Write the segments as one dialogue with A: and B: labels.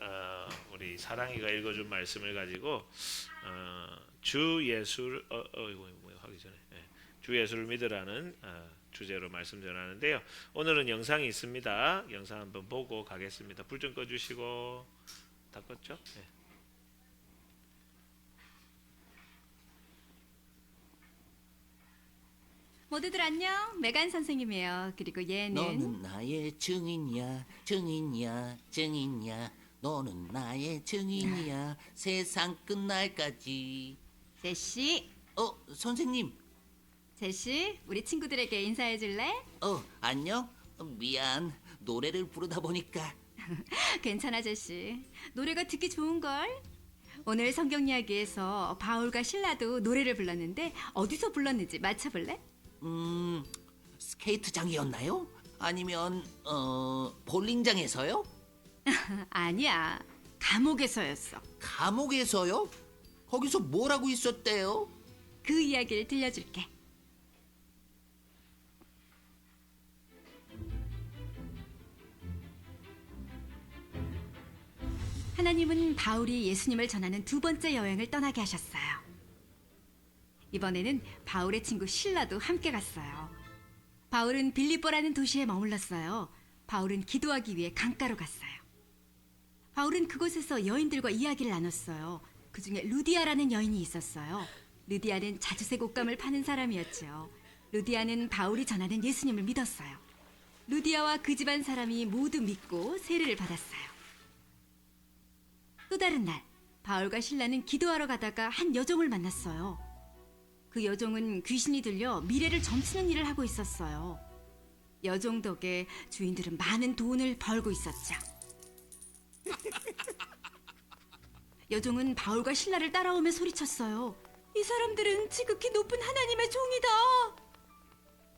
A: 어, 우리 사랑이가 읽어준 말씀을 가지고 어, 주 예수를 어, 어 이거 뭐 하기 전에 예. 주 예수를 믿으라는 어, 주제로 말씀 전하는데요. 오늘은 영상이 있습니다. 영상 한번 보고 가겠습니다. 불 좀 꺼주시고 다 껐죠? 예.
B: 모두들 안녕. 메간 선생님이에요. 그리고 얘는
C: 너는 나의 증인이야 증인이야 증인이야 너는 나의 증인이야 세상 끝날까지
B: 제시.
C: 어 선생님
B: 제시, 우리 친구들에게 인사해 줄래?
C: 어 안녕 어, 미안 노래를 부르다 보니까
B: 괜찮아, 제시. 노래가 듣기 좋은 걸. 오늘 성경 이야기에서 바울과 신라도 노래를 불렀는데 어디서 불렀는지 맞춰 볼래?
C: 음 스케이트장이었나요? 아니면 어 볼링장에서요?
B: 아니야. 감옥에서였어.
C: 감옥에서요? 거기서 뭘 하고 있었대요?
B: 그 이야기를 들려줄게. 하나님은 바울이 예수님을 전하는 두 번째 여행을 떠나게 하셨어요. 이번에는 바울의 친구 신라도 함께 갔어요. 바울은 빌립보라는 도시에 머물렀어요. 바울은 기도하기 위해 강가로 갔어요. 바울은 그곳에서 여인들과 이야기를 나눴어요. 그 중에 루디아라는 여인이 있었어요. 루디아는 자주색 옷감을 파는 사람이었죠. 루디아는 바울이 전하는 예수님을 믿었어요. 루디아와 그 집안 사람이 모두 믿고 세례를 받았어요. 또 다른 날, 바울과 신라는 기도하러 가다가 한 여종을 만났어요. 그 여종은 귀신이 들려 미래를 점치는 일을 하고 있었어요. 여종 덕에 주인들은 많은 돈을 벌고 있었죠. 여종은 바울과 신라를 따라오며 소리쳤어요. 이 사람들은 지극히 높은 하나님의 종이다.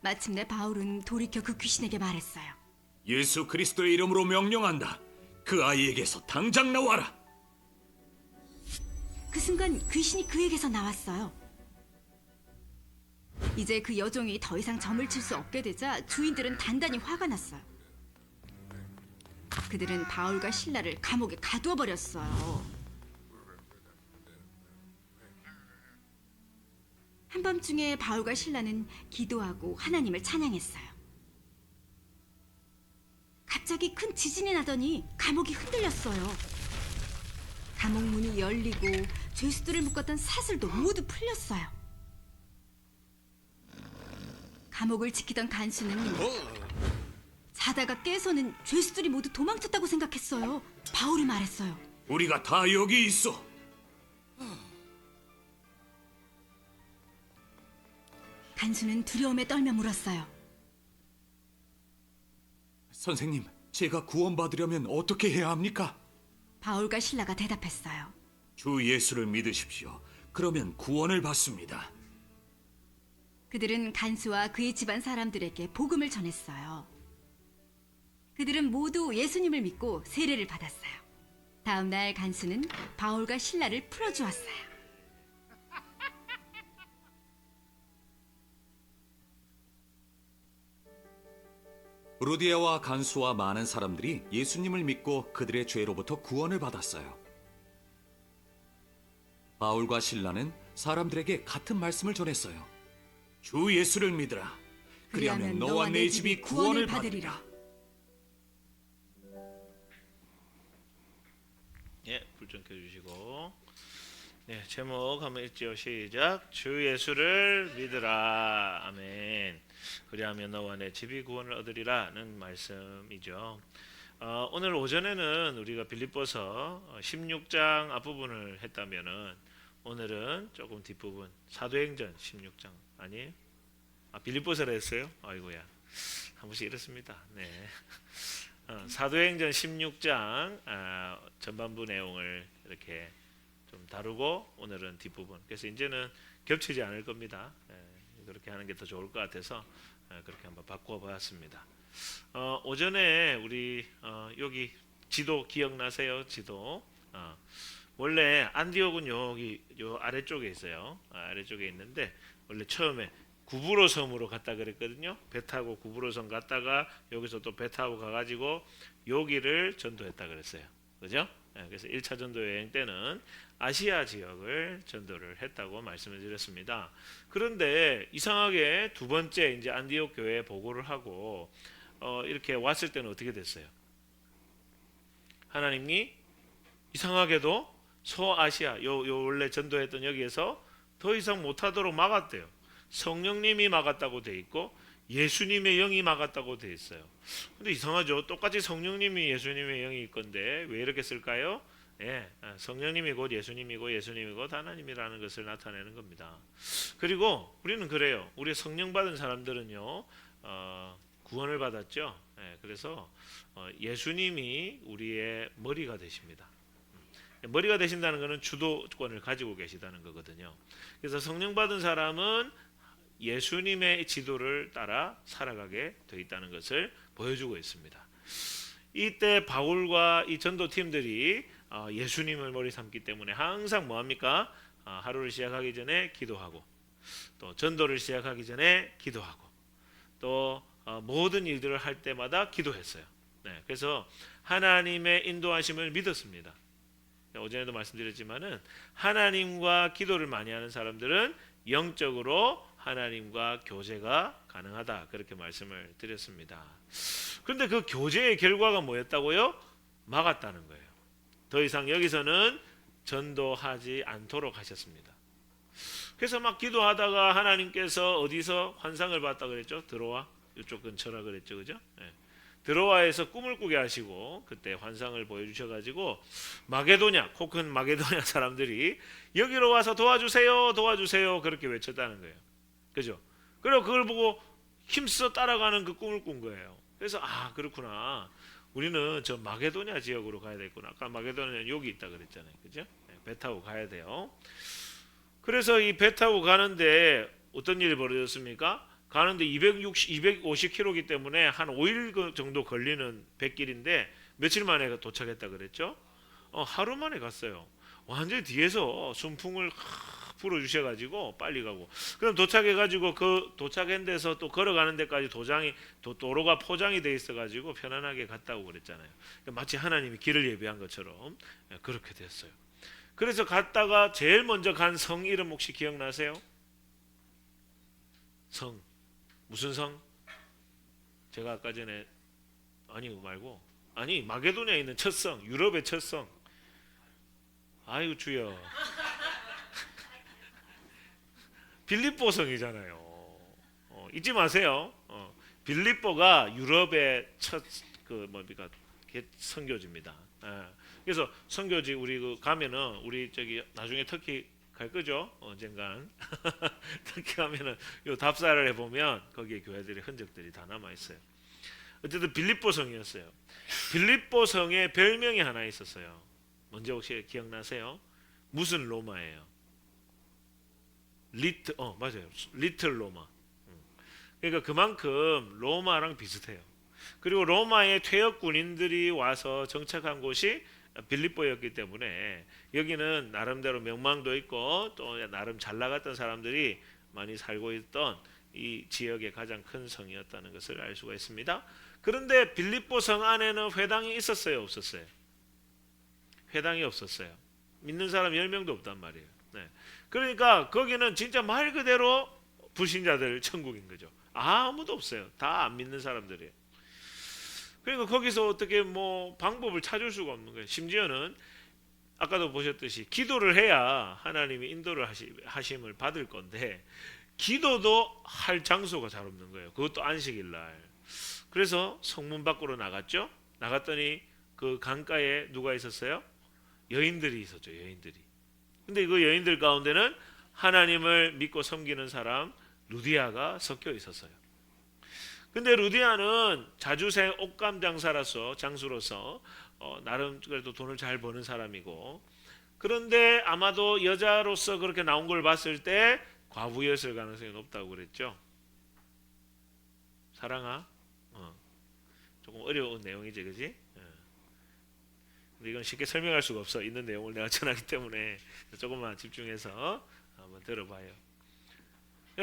B: 마침내 바울은 돌이켜 그 귀신에게 말했어요.
D: 예수 그리스도의 이름으로 명령한다. 그 아이에게서 당장 나와라.
B: 그 순간 귀신이 그에게서 나왔어요. 이제 그 여종이 더 이상 점을 칠 수 없게 되자 주인들은 단단히 화가 났어요. 그들은 바울과 신라를 감옥에 가두어 버렸어요. 한밤중에 바울과 신라는 기도하고 하나님을 찬양했어요. 갑자기 큰 지진이 나더니 감옥이 흔들렸어요. 감옥 문이 열리고 죄수들을 묶었던 사슬도 모두 풀렸어요. 감옥을 지키던 간수는 자다가 깨서는 죄수들이 모두 도망쳤다고 생각했어요. 바울이 말했어요.
D: 우리가 다 여기 있어.
B: 간수는 두려움에 떨며 물었어요.
D: 선생님, 제가 구원받으려면 어떻게 해야 합니까?
B: 바울과 신라가 대답했어요.
D: 주 예수를 믿으십시오. 그러면 구원을 받습니다.
B: 그들은 간수와 그의 집안 사람들에게 복음을 전했어요. 그들은 모두 예수님을 믿고 세례를 받았어요. 다음 날 간수는 바울과 신라를 풀어주었어요.
E: 루디아와 간수와 많은 사람들이 예수님을 믿고 그들의 죄로부터 구원을 받았어요. 바울과 신라는 사람들에게 같은 말씀을 전했어요.
D: 주 예수를 믿으라. 그리하면 너와 내 집이 구원을 받으리라.
A: 좀 켜주시고. 네, 제목 한번 읽지요. 시작. 주 예수를 믿으라. 아멘. 그리하면 너와 내 집이 구원을 얻으리라는 말씀이죠. 어, 오늘 오전에는 우리가 빌립보서 16장 앞부분을 했다면은 오늘은 조금 뒷부분 사도행전 16장 아니에요? 아 빌립보서를 했어요? 아이고야 한 번씩 이렇습니다. 네. 어, 사도행전 16장 아, 전반부 내용을 이렇게 좀 다루고 오늘은 뒷부분. 그래서 이제는 겹치지 않을 겁니다. 예, 그렇게 하는 게 더 좋을 것 같아서 예, 그렇게 한번 바꿔봤습니다. 어, 오전에 우리 어, 여기 지도 기억나세요? 지도. 어, 원래 안디옥은 여기 요 아래쪽에 있어요. 아, 아래쪽에 있는데 원래 처음에 구브로 섬으로 갔다 그랬거든요. 배 타고 구브로 섬 갔다가 여기서 또 배 타고 가가지고 여기를 전도했다 그랬어요. 그죠? 예, 그래서 1차 전도 여행 때는 아시아 지역을 전도를 했다고 말씀을 드렸습니다. 그런데 이상하게 두 번째 이제 안디옥 교회에 보고를 하고 어, 이렇게 왔을 때는 어떻게 됐어요? 하나님이 이상하게도 소아시아 요, 요 원래 전도했던 여기에서 더 이상 못하도록 막았대요. 성령님이 막았다고 돼 있고 예수님의 영이 막았다고 돼 있어요. 근데 이상하죠. 똑같이 성령님이 예수님의 영이 있건데 왜 이렇게 쓸까요? 예, 아, 성령님이 곧 예수님이고 예수님이 곧 하나님이라는 것을 나타내는 겁니다. 그리고 우리는 그래요. 우리 성령 받은 사람들은요, 어, 구원을 받았죠. 예, 그래서 어, 예수님이 우리의 머리가 되십니다. 음, 머리가 되신다는 것은 주도권을 가지고 계시다는 거거든요. 그래서 성령 받은 사람은 예수님의 지도를 따라 살아가게 돼 있다는 것을 보여주고 있습니다. 이때 바울과 이 전도 팀들이 어, 예수님을 머리 삼기 때문에 항상 뭐 합니까? 어, 하루를 시작하기 전에 기도하고 또 전도를 시작하기 전에 기도하고 또 어, 모든 일들을 할 때마다 기도했어요. 네, 그래서 하나님의 인도하심을 믿었습니다. 어제도 말씀드렸지만은 하나님과 기도를 많이 하는 사람들은 영적으로 하나님과 교제가 가능하다 그렇게 말씀을 드렸습니다. 그런데 그 교제의 결과가 뭐였다고요? 막았다는 거예요. 더 이상 여기서는 전도하지 않도록 하셨습니다. 그래서 막 기도하다가 하나님께서 어디서 환상을 봤다 그랬죠? 들어와 이쪽 근처라 그랬죠, 그죠? 예. 드로아에서 꿈을 꾸게 하시고 그때 환상을 보여주셔 가지고 마게도냐 코큰 마게도냐 사람들이 여기로 와서 도와주세요 도와주세요 그렇게 외쳤다는 거예요 그죠? 그리고 그걸 보고 힘써 따라가는 그 꿈을 꾼 거예요. 그래서 아 그렇구나. 우리는 저 마게도냐 지역으로 가야 되겠구나. 아까 마게도냐는 여기 있다 그랬잖아요. 그죠? 네, 배 타고 가야 돼요. 그래서 이 배 타고 가는데 어떤 일이 벌어졌습니까? 가는데 260, 250km이기 때문에 한 5일 그 정도 걸리는 백길인데 며칠 만에 도착했다 그랬죠? 어, 하루 만에 갔어요. 완전히 뒤에서 순풍을 불어주셔가지고 빨리 가고 그럼 도착해가지고 그 도착한 데서 또 걸어가는 데까지 도장이 도, 도로가 포장이 돼 있어가지고 편안하게 갔다고 그랬잖아요. 그러니까 마치 하나님이 길을 예비한 것처럼 예, 그렇게 됐어요. 그래서 갔다가 제일 먼저 간 성 이름 혹시 기억나세요? 성 무슨 성? 제가 아까 전에 아니 말고 아니 마게도니아에 있는 첫 성, 유럽의 첫 성. 아이고 주여. 빌립보 성이잖아요. 어, 잊지 마세요. 어, 빌립보가 유럽의 첫 그 뭡니까 개- 선교지입니다. 예. 그래서 선교지 우리 그 가면은 우리 저기 나중에 터키 갈 거죠 언젠간 터키 가면은 요 답사를 해보면 거기에 교회들의 흔적들이 다 남아 있어요. 어쨌든 빌립보 성이었어요. 빌립보 성에 별명이 하나 있었어요. 뭔지 혹시 기억나세요? 무슨 로마예요? 리트 어 맞아요. 리틀 로마. 음. 그러니까 그만큼 로마랑 비슷해요. 그리고 로마의 퇴역 군인들이 와서 정착한 곳이 빌립보였기 때문에 여기는 나름대로 명망도 있고 또 나름 잘 나갔던 사람들이 많이 살고 있던 이 지역의 가장 큰 성이었다는 것을 알 수가 있습니다. 그런데 빌립보 성 안에는 회당이 있었어요, 없었어요? 회당이 없었어요. 믿는 사람 10명도 없단 말이에요. 네. 그러니까 거기는 진짜 말 그대로 불신자들 천국인 거죠. 아무도 없어요. 다 안 믿는 사람들이에요. 그러니까 거기서 어떻게 뭐 방법을 찾을 수가 없는 거예요. 심지어는 아까도 보셨듯이 기도를 해야 하나님이 인도를 하심을 받을 건데 기도도 할 장소가 잘 없는 거예요. 그것도 안식일 날. 그래서 성문 밖으로 나갔죠. 나갔더니 그 강가에 누가 있었어요? 여인들이 있었죠. 여인들이. 근데 그 여인들 가운데는 하나님을 믿고 섬기는 사람 루디아가 섞여 있었어요. 근데 루디아는 자주생 옷감 장사라서 장수로서 어, 나름 그래도 돈을 잘 버는 사람이고 그런데 아마도 여자로서 그렇게 나온 걸 봤을 때 과부였을 가능성이 높다고 그랬죠. 사랑아, 어, 조금 어려운 내용이지, 그지? 예. 이건 쉽게 설명할 수가 없어. 있는 내용을 내가 전하기 때문에 조금만 집중해서 한번 들어봐요.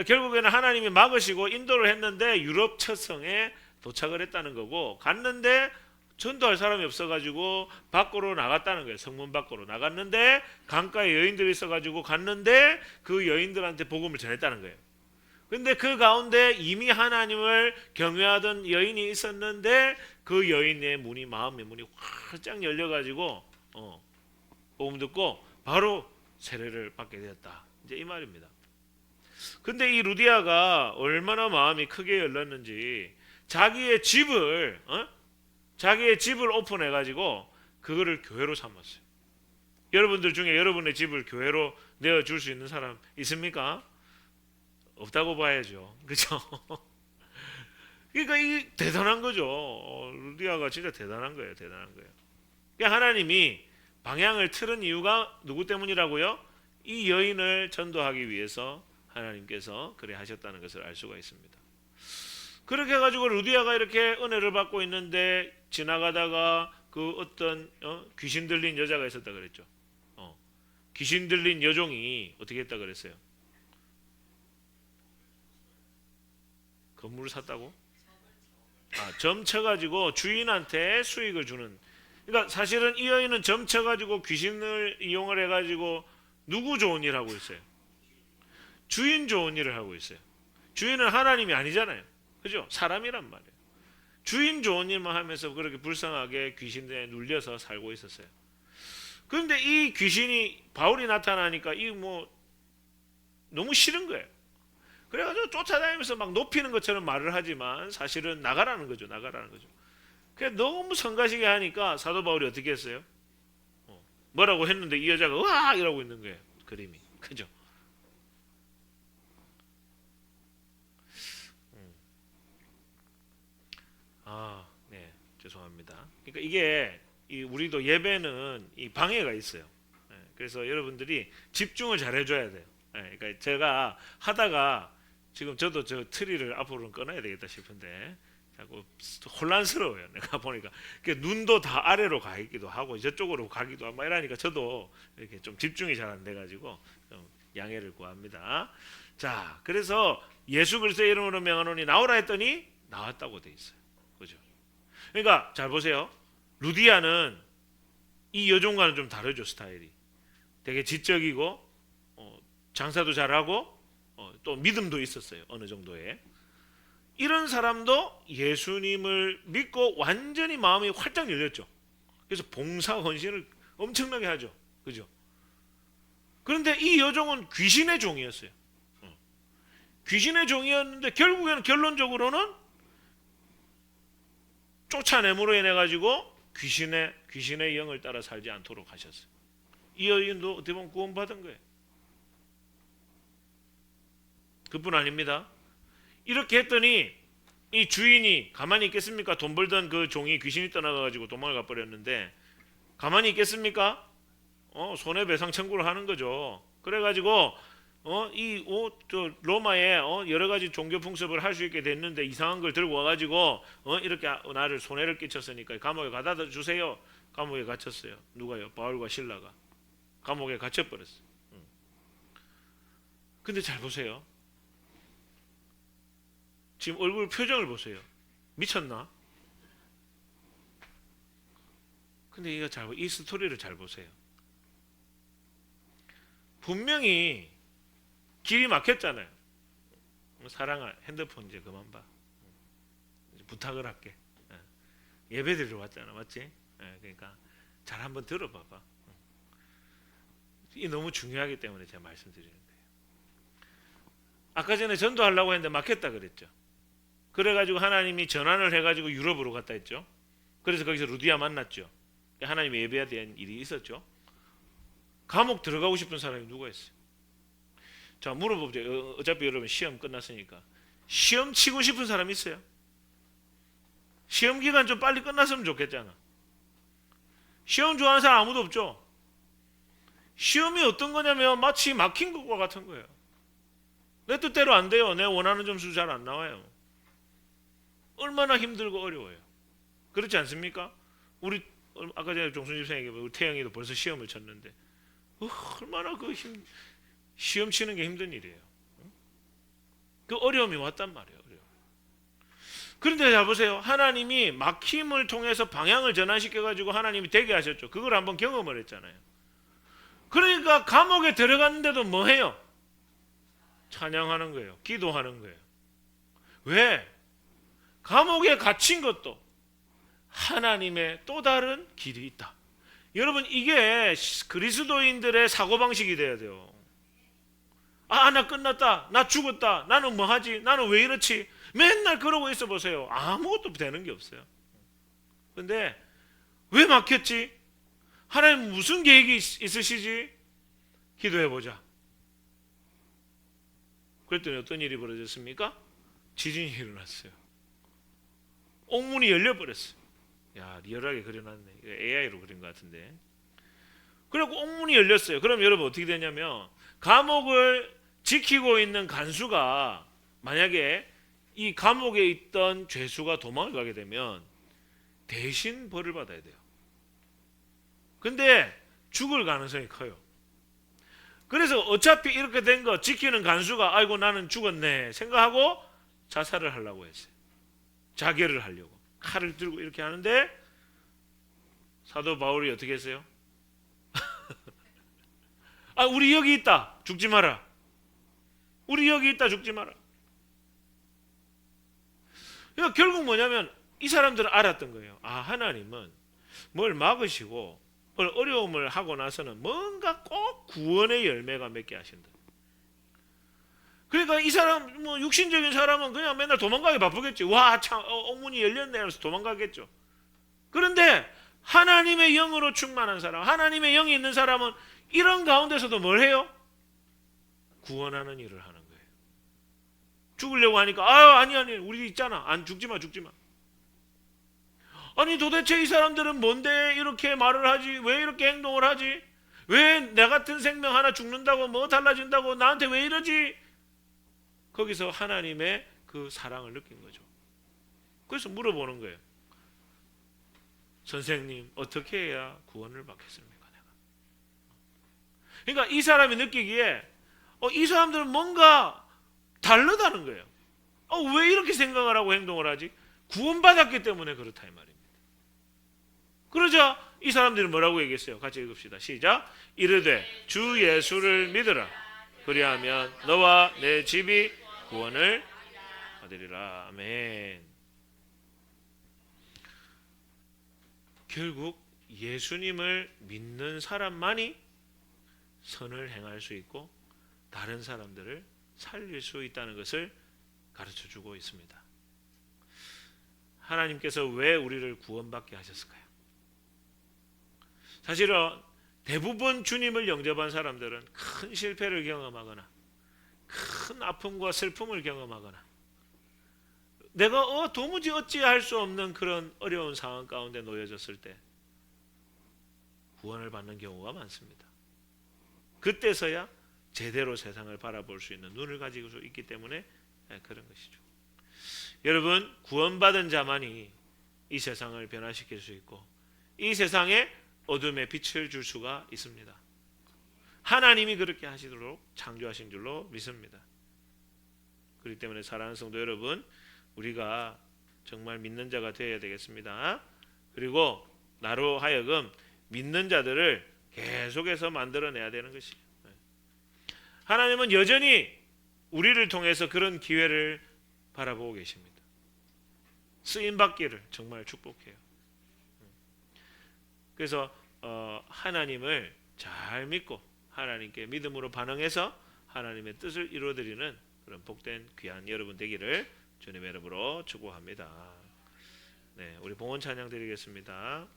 A: 결국에는 하나님이 막으시고 인도를 했는데 유럽 첫성에 도착을 했다는 거고 갔는데 전도할 사람이 없어가지고 밖으로 나갔다는 거예요. 성문 밖으로 나갔는데 강가에 여인들이 있어가지고 갔는데 그 여인들한테 복음을 전했다는 거예요. 근데 그 가운데 이미 하나님을 경외하던 여인이 있었는데 그 여인의 문이 마음의 문이 활짝 열려가지고 어, 복음 듣고 바로 세례를 받게 되었다. 이제 이 말입니다. 근데 이 루디아가 얼마나 마음이 크게 열렸는지 자기의 집을 어? 자기의 집을 오픈해 가지고 그거를 교회로 삼았어요. 여러분들 중에 여러분의 집을 교회로 내어 줄 수 있는 사람 있습니까? 없다고 봐야죠. 그렇죠? 그러니까 이 대단한 거죠. 어, 루디아가 진짜 대단한 거예요. 대단한 거예요. 그러니까 하나님이 방향을 틀은 이유가 누구 때문이라고요? 이 여인을 전도하기 위해서 하나님께서 그래 하셨다는 것을 알 수가 있습니다. 그렇게 해가지고 루디아가 이렇게 은혜를 받고 있는데 지나가다가 그 어떤 어? 귀신 들린 여자가 있었다 그랬죠. 어. 귀신 들린 여종이 어떻게 했다 그랬어요? 건물을 샀다고? 아, 점쳐가지고 주인한테 수익을 주는. 그러니까 사실은 이 여인은 점쳐가지고 귀신을 이용을 해가지고 누구 좋은 일 하고 있어요? 주인 좋은 일을 하고 있어요. 주인은 하나님이 아니잖아요. 그죠? 사람이란 말이에요. 주인 좋은 일만 하면서 그렇게 불쌍하게 귀신들에 눌려서 살고 있었어요. 그런데 이 귀신이 바울이 나타나니까 이 뭐 너무 싫은 거예요. 그래가지고 쫓아다니면서 막 높이는 것처럼 말을 하지만 사실은 나가라는 거죠. 나가라는 거죠. 그래 너무 성가시게 하니까 사도 바울이 어떻게 했어요? 어, 뭐라고 했는데 이 여자가 으악 이러고 있는 거예요. 그림이. 그죠? 아, 네, 죄송합니다. 그러니까 이게 이 우리도 예배는 이 방해가 있어요. 예, 그래서 여러분들이 집중을 잘 해줘야 돼요. 예, 그러니까 제가 하다가 지금 저도 저 트리를 앞으로는 끊어야 되겠다 싶은데 자꾸 혼란스러워요. 내가 보니까 그 눈도 다 아래로 가 있기도 하고 저쪽으로 가기도 하고 막 이러니까 저도 이렇게 좀 집중이 잘 안 돼가지고 좀 양해를 구합니다. 자, 그래서 예수 그리스도의 이름으로 명하노니 나오라 했더니 나왔다고 돼 있어요. 그죠? 그러니까 잘 보세요. 루디아는 이 여종과는 좀 다르죠 스타일이. 되게 지적이고 어, 장사도 잘하고 어, 또 믿음도 있었어요 어느 정도의. 이런 사람도 예수님을 믿고 완전히 마음이 활짝 열렸죠. 그래서 봉사 헌신을 엄청나게 하죠. 그죠? 그런데 이 여종은 귀신의 종이었어요. 어. 귀신의 종이었는데 결국에는 결론적으로는 쫓아내므로 인해 가지고 귀신의 귀신의 영을 따라 살지 않도록 하셨어요. 이 여인도 어떻게 보면 구원받은 거예요. 그뿐 아닙니다. 이렇게 했더니 이 주인이 가만히 있겠습니까? 돈 벌던 그 종이 귀신이 떠나가 가지고 도망을 가 버렸는데 가만히 있겠습니까? 어, 손해배상 청구를 하는 거죠. 그래 가지고 어, 이, 어, 저, 로마에, 어, 여러 가지 종교 풍습을 할 수 있게 됐는데 이상한 걸 들고 와가지고, 어, 이렇게 나를 손해를 끼쳤으니까 감옥에 가다 주세요. 감옥에 갇혔어요. 누가요? 바울과 신라가. 감옥에 갇혀버렸어요. 응. 근데 잘 보세요. 지금 얼굴 표정을 보세요. 미쳤나? 근데 이거 잘, 이 스토리를 잘 보세요. 분명히 길이 막혔잖아요. 사랑아 핸드폰 이제 그만 봐. 이제 부탁을 할게. 예. 예배드리러 왔잖아, 맞지? 예, 그러니까 잘 한번 들어봐봐. 이 너무 중요하기 때문에 제가 말씀드리는 거예요. 아까 전에 전도하려고 했는데 막혔다 그랬죠. 그래가지고 하나님이 전환을 해가지고 유럽으로 갔다 했죠. 그래서 거기서 루디아 만났죠. 하나님 예배에 대한 일이 있었죠. 감옥 들어가고 싶은 사람이 누가 있어요? 자 물어보죠. 어, 어차피 여러분 시험 끝났으니까 시험 치고 싶은 사람 있어요? 시험 기간 좀 빨리 끝났으면 좋겠잖아. 시험 좋아하는 사람 아무도 없죠. 시험이 어떤 거냐면 마치 막힌 것과 같은 거예요. 내 뜻대로 안 돼요. 내 원하는 점수 잘 안 나와요. 얼마나 힘들고 어려워요. 그렇지 않습니까? 우리 아까 전에 종순 집사에게 우리 태영이도 벌써 시험을 쳤는데 어, 얼마나 그 힘, 시험 치는 게 힘든 일이에요. 그 어려움이 왔단 말이에요. 그런데 잘 보세요. 하나님이 막힘을 통해서 방향을 전환시켜 가지고 하나님이 되게 하셨죠. 그걸 한번 경험을 했잖아요. 그러니까 감옥에 들어갔는데도 뭐 해요? 찬양하는 거예요. 기도하는 거예요. 왜? 감옥에 갇힌 것도 하나님의 또 다른 길이 있다. 여러분 이게 그리스도인들의 사고방식이 돼야 돼요. 아, 나 끝났다. 나 죽었다. 나는 뭐 하지? 나는 왜 이렇지? 맨날 그러고 있어 보세요. 아무것도 되는 게 없어요. 근데 왜 막혔지? 하나님 무슨 계획이 있- 있으시지? 기도해 보자. 그랬더니 어떤 일이 벌어졌습니까? 지진이 일어났어요. 옥문이 열려 버렸어요. 야, 리얼하게 그려놨네. AI로 그린 것 같은데. 그리고 옥문이 열렸어요. 그럼 여러분 어떻게 되냐면 감옥을 지키고 있는 간수가 만약에 이 감옥에 있던 죄수가 도망을 가게 되면 대신 벌을 받아야 돼요. 근데 죽을 가능성이 커요. 그래서 어차피 이렇게 된 거 지키는 간수가 아이고 나는 죽었네 생각하고 자살을 하려고 했어요. 자결을 하려고 칼을 들고 이렇게 하는데 사도 바울이 어떻게 했어요? 아 우리 여기 있다 죽지 마라. 우리 여기 있다 죽지 마라. 그러니까 결국 뭐냐면 이 사람들은 알았던 거예요. 아 하나님은 뭘 막으시고 뭘 어려움을 하고 나서는 뭔가 꼭 구원의 열매가 맺게 하신다. 그러니까 이 사람 뭐 육신적인 사람은 그냥 맨날 도망가기 바쁘겠지. 와참 옥문이 열렸네 하면서 도망가겠죠. 그런데 하나님의 영으로 충만한 사람, 하나님의 영이 있는 사람은 이런 가운데서도 뭘 해요? 구원하는 일을 하는 거예요. 죽으려고 하니까 아 아니 아니 우리 있잖아 안 죽지 마 죽지 마. 아니 도대체 이 사람들은 뭔데 이렇게 말을 하지? 왜 이렇게 행동을 하지? 왜 내 같은 생명 하나 죽는다고 뭐 달라진다고 나한테 왜 이러지? 거기서 하나님의 그 사랑을 느낀 거죠. 그래서 물어보는 거예요. 선생님 어떻게 해야 구원을 받겠습니까? 내가. 그러니까 이 사람이 느끼기에 어, 이 사람들은 뭔가 다르다는 거예요. 어, 왜 이렇게 생각을 하고 행동을 하지? 구원받았기 때문에 그렇다 이 말입니다. 그러자 이 사람들이 뭐라고 얘기했어요? 같이 읽읍시다. 시작. 이르되 주 예수를 믿으라. 그리하면 너와 내 집이 구원을 받으리라. 아멘. 결국 예수님을 믿는 사람만이 선을 행할 수 있고 다른 사람들을 살릴 수 있다는 것을 가르쳐 주고 있습니다. 하나님께서 왜 우리를 구원받게 하셨을까요? 사실은 대부분 주님을 영접한 사람들은 큰 실패를 경험하거나 큰 아픔과 슬픔을 경험하거나 내가 어, 도무지 어찌할 수 없는 그런 어려운 상황 가운데 놓여졌을 때 구원을 받는 경우가 많습니다. 그때서야 제대로 세상을 바라볼 수 있는 눈을 가지고 있기 때문에 예, 그런 것이죠. 여러분 구원받은 자만이 이 세상을 변화시킬 수 있고 이 세상에 어둠의 빛을 줄 수가 있습니다. 하나님이 그렇게 하시도록 창조하신 줄로 믿습니다. 그렇기 때문에 사랑하는 성도 여러분, 우리가 정말 믿는 자가 되어야 되겠습니다. 그리고 나로 하여금 믿는 자들을 계속해서 만들어내야 되는 것이에요. 하나님은 여전히 우리를 통해서 그런 기회를 바라보고 계십니다. 쓰임 받기를 정말 축복해요. 그래서 어, 하나님을 잘 믿고 하나님께 믿음으로 반응해서 하나님의 뜻을 이루어드리는 그런 복된 귀한 여러분 되기를 주님의 이름으로 축복합니다. 네, 우리 봉헌 찬양 드리겠습니다.